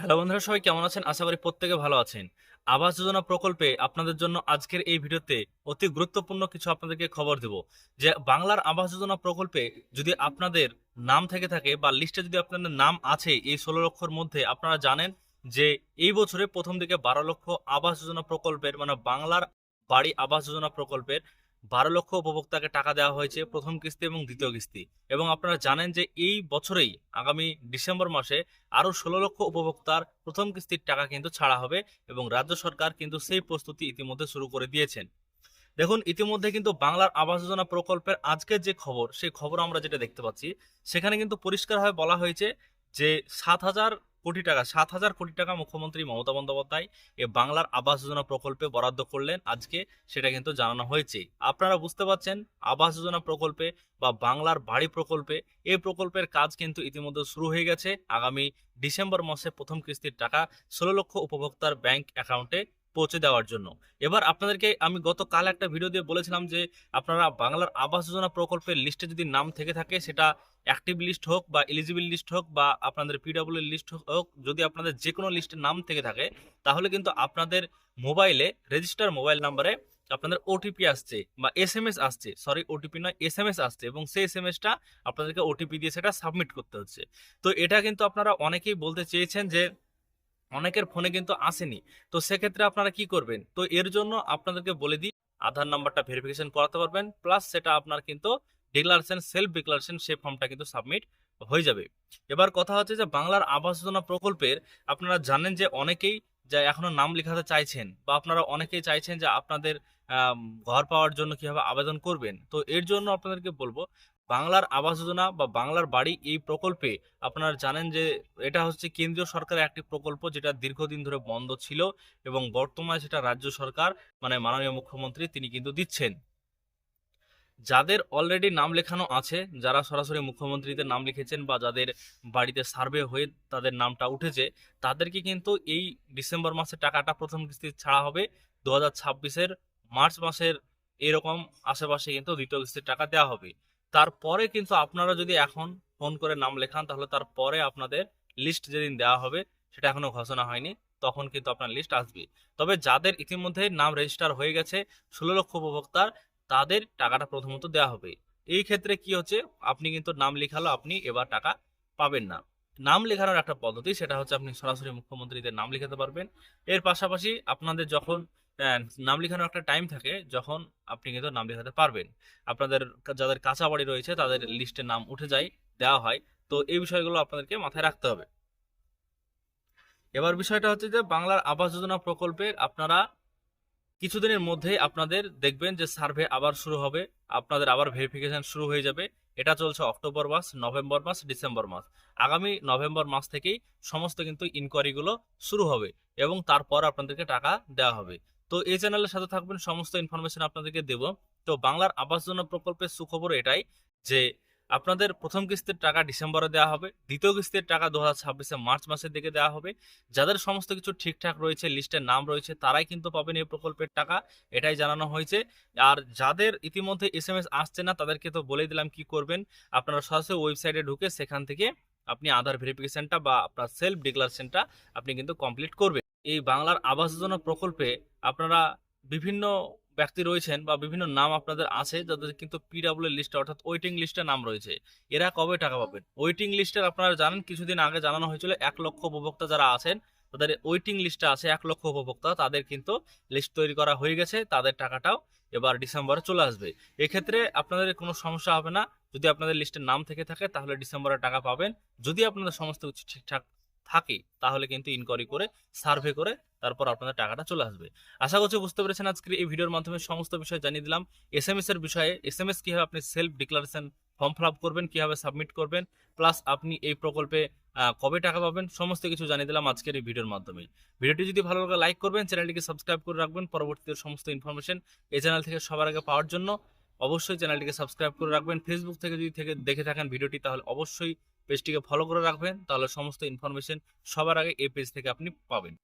Hello বন্ধুরা, সবাই কেমন আছেন? আশা করি প্রত্যেকে ভালো আছেন। আবাস যোজনা প্রকল্পে আপনাদের জন্য আজকের এই ভিডিওতে অতি গুরুত্বপূর্ণ কিছু আপনাদেরকে খবর দেব। যে বাংলার আবাস যোজনা প্রকল্পে যদি আপনাদের নাম থেকে থাকে বা লিস্টে যদি আপনাদের নাম আছে এই ষোলো লক্ষর মধ্যে, আপনারা জানেন যে এই বছরে প্রথম দিকে বারো লক্ষ আবাস যোজনা প্রকল্পের মানে বাংলার বাড়ি আবাস যোজনা প্রকল্পের বারো লক্ষ উপভোক্তাকে টাকা দেওয়া হয়েছে প্রথম কিস্তি এবং দ্বিতীয় কিস্তি। এবং আপনারা জানেন যে এই বছরেই আগামী ডিসেম্বর মাসে আরও ষোলো লক্ষ উপভোক্তার প্রথম কিস্তির টাকা কিন্তু ছাড়া হবে এবং রাজ্য সরকার কিন্তু সেই প্রস্তুতি ইতিমধ্যে শুরু করে দিয়েছেন। দেখুন, ইতিমধ্যে কিন্তু বাংলার আবাস যোজনা প্রকল্পের আজকের যে খবর, সেই খবর আমরা যেটা দেখতে পাচ্ছি, সেখানে কিন্তু পরিষ্কারভাবে বলা হয়েছে যে সাত হাজার কোটি টাকা, সাত হাজার কোটি টাকা মুখ্যমন্ত্রী মমতা বন্দ্যোপাধ্যায় এ বাংলার আবাস যোজনা প্রকল্পে বরাদ্দ করলেন। আজকে সেটা কিন্তু জানানো হয়েছে। আপনারা বুঝতে পারছেন, আবাস যোজনা প্রকল্পে বা বাংলার বাড়ি প্রকল্পে এই প্রকল্পের কাজ কিন্তু ইতিমধ্যে শুরু হয়ে গেছে। আগামী ডিসেম্বর মাসে প্রথম কিস্তির টাকা ষোলো লক্ষ উপভোক্তার ব্যাংক অ্যাকাউন্টে পৌঁছে দেওয়ার জন্য। এবার আপনাদেরকে আমি গতকাল একটা ভিডিও দিয়ে বলেছিলাম যে, আপনারা বাংলার আবাস যোজনা প্রকল্পের লিস্টে যদি নাম থেকে থাকে, সেটা অ্যাক্টিভ লিস্ট হোক বা এলিজিবল লিস্ট হোক বা আপনাদের পিডব্লিউ লিস্ট হোক যদি আপনাদের যে কোনো লিস্টের নাম থেকে থাকে, তাহলে কিন্তু আপনাদের মোবাইলে রেজিস্টার মোবাইল নাম্বারে আপনাদের ওটিপি আসছে বা এস এম এস আসছে। সরি ওটিপি নয় এস এম এস আসছে এবং সেই এস এম এসটা আপনাদেরকে ওটিপি দিয়ে সেটা সাবমিট করতে হচ্ছে। তো এটা কিন্তু আপনারা অনেকেই বলতে চেয়েছেন যে অনেকের ফোনে কিন্তু আসেনি। তো সেক্ষেত্রে আপনারা কি করবেন? তো এর জন্য আপনাদেরকে বলে দিই, আধার নাম্বারটা ভেরিফিকেশন করাতে পারবেন প্লাস সেটা আপনার কিন্তু ডিক্লারেশন সেলফ ডিক্লারেশন সেই ফর্মটা কিন্তু সাবমিট হয়ে যাবে। এবার কথা হচ্ছে যে বাংলার আবাস যোজনা প্রকল্পের, আপনারা জানেন যে অনেকেই যা এখনও নাম লেখাতে চাইছেন বা আপনারা অনেকেই চাইছেন যে আপনাদের ঘর পাওয়ার জন্য কীভাবে আবেদন করবেন। তো এর জন্য আপনাদেরকে বলব বাংলার আবাস যোজনা বা বাংলার বাড়ি এই প্রকল্পে আপনারা জানেন যে এটা হচ্ছে কেন্দ্রীয় সরকারের একটি প্রকল্প যেটা দীর্ঘদিন ধরে বন্ধ ছিল এবং বর্তমানে সেটা রাজ্য সরকার মানে মাননীয় মুখ্যমন্ত্রী তিনি কিন্তু দিচ্ছেন। যাদের অলরেডি নাম লেখানো আছে, যারা সরাসরি মুখ্যমন্ত্রীদের নাম লিখেছেন বা যাদের বাড়িতে সার্ভে হয়ে তাদের নামটা উঠেছে, তাদেরকে কিন্তু এই ডিসেম্বর মাসে টাকাটা প্রথম কিস্তি ছাড়া হবে। দু হাজার মার্চ মাসের এরকম আশেপাশে কিন্তু দ্বিতীয় কিস্তির টাকা দেওয়া হবে। তারপরে কিন্তু আপনারা যদি এখন ফোন করে নাম লেখান, তাহলে তারপরে আপনাদের লিস্ট যেদিন দেওয়া হবে, সেটা এখনও ঘোষণা হয়নি, তখন কিন্তু আপনার লিস্ট আসবে তবে যাদের ইতিমধ্যে নাম রেজিস্টার হয়ে গেছে, ষোলো লক্ষ উপভোক্তার, তাদের টাকাটা প্রথমত দেওয়া হবে। এই ক্ষেত্রে কি হচ্ছে, আপনি কিন্তু নাম লেখালো, আপনি এবার টাকা পাবেন না। নাম লেখানোর একটা পদ্ধতি, সেটা হচ্ছে আপনি সরাসরি মুখ্যমন্ত্রীদের নাম লিখাতে পারবেন। এর পাশাপাশি আপনাদের যখন নাম লেখানোর একটা টাইম থাকে যখন আপনি কিন্তু নাম লেখাতে পারবেন। আপনাদের যাদের কাঁচা বাড়ি রয়েছে তাদের লিস্টে নাম উঠে যায়, দেওয়া হয়। তো এই বিষয়গুলো আপনাদেরকে মাথায় রাখতে হবে। এবার বিষয়টা হচ্ছে যে বাংলার আবাস যোজনা প্রকল্পে আপনারা কিছুদিনের মধ্যেই আপনাদের দেখবেন যে সার্ভে আবার শুরু হবে, আপনাদের আবার ভেরিফিকেশন শুরু হয়ে যাবে। এটা চলছে অক্টোবর মাস, নভেম্বর মাস, ডিসেম্বর মাস। আগামী নভেম্বর মাস থেকেই সমস্ত কিন্তু ইনকোয়ারিগুলো শুরু হবে এবং তারপর আপনাদেরকে টাকা দেওয়া হবে। তো এই চ্যানেলের সাথে থাকবেন, সমস্ত ইনফরমেশন আপনাদেরকে দেব। তো বাংলার আবাস যোজনা প্রকল্পের সুখবর এটাই যে, আপনাদের প্রথম কিস্তির টাকা ডিসেম্বরে দেওয়া হবে, দ্বিতীয় কিস্তির টাকা দু হাজার মার্চ মাসের দিকে দেওয়া হবে। যাদের সমস্ত কিছু ঠিকঠাক রয়েছে লিস্টের নাম রয়েছে, তারাই কিন্তু পাবেন এই প্রকল্পের টাকা, এটাই জানানো হয়েছে। আর যাদের ইতিমধ্যে এস এম এস আসছে না, তাদেরকে তো বলে দিলাম কি করবেন। আপনারা সরাসরি ওয়েবসাইটে ঢুকে সেখান থেকে আপনি আধার ভেরিফিকেশনটা বা আপনার সেলফ ডিক্লারেশনটা আপনি কিন্তু কমপ্লিট করবেন। এই বাংলার আবাস যোজনা প্রকল্পে আপনারা বিভিন্ন ব্যক্তি রয়েছেন বা বিভিন্ন নাম আপনাদের আছে যাদের কিন্তু পিডাব্লিউ লিস্টে অর্থাৎ ওয়েটিং লিস্টে নাম রয়েছে। এরা কবে টাকা পাবেন? ওয়েটিং লিস্টের আপনারা জানেন কিছুদিন আগে জানানো হয়েছিল এক লক্ষ উপভোক্তা যারা আছেন তাদের ওয়েটিং লিস্টে আছে এক লক্ষ উপভোক্তা তাদের কিন্তু লিস্ট তৈরি করা হয়ে গেছে তাদের টাকাটাও এবার ডিসেম্বরে চলে আসবে। এক্ষেত্রে আপনাদের কোনো সমস্যা হবে না। যদি আপনাদের লিস্টের নাম থেকে থাকে তাহলে ডিসেম্বরে টাকা পাবেন। যদি আপনাদের সমস্ত কিছু ঠিকঠাক থাকে, তাহলে কিন্তু ইনকোয়ারি করে সার্ভে করে, তারপর আপনাদের টাকাটা চলে আসবে। আশা করছি বুঝতে পেরেছেন আজকের এই ভিডিওর মাধ্যমে সমস্ত বিষয় জানিয়ে দিলাম। এস এম এস এর বিষয়ে এস এম এস কীভাবে আপনি self declaration form fill up করবেন, কীভাবে সাবমিট করবেন প্লাস আপনি এই প্রকল্পে কবে টাকা পাবেন, সমস্ত কিছু জানিয়ে দিলাম আজকের এই ভিডিওর মাধ্যমে। ভিডিওটি যদি ভালো লাগে লাইক করবেন, চ্যানেলটিকে সাবস্ক্রাইব করে রাখবেন। পরবর্তীতে সমস্ত ইনফরমেশন এই চ্যানেল থেকে সবার আগে পাওয়ার জন্য অবশ্যই চ্যানেলটিকে সাবস্ক্রাইব করে রাখবেন। ফেসবুক থেকে যদি থেকে দেখে থাকেন ভিডিওটি, তাহলে অবশ্যই পেজটিকে ফলো করে রাখবেন তাহলে সমস্ত ইনফরমেশন সবার আগে এই পেজ থেকে আপনি পাবেন।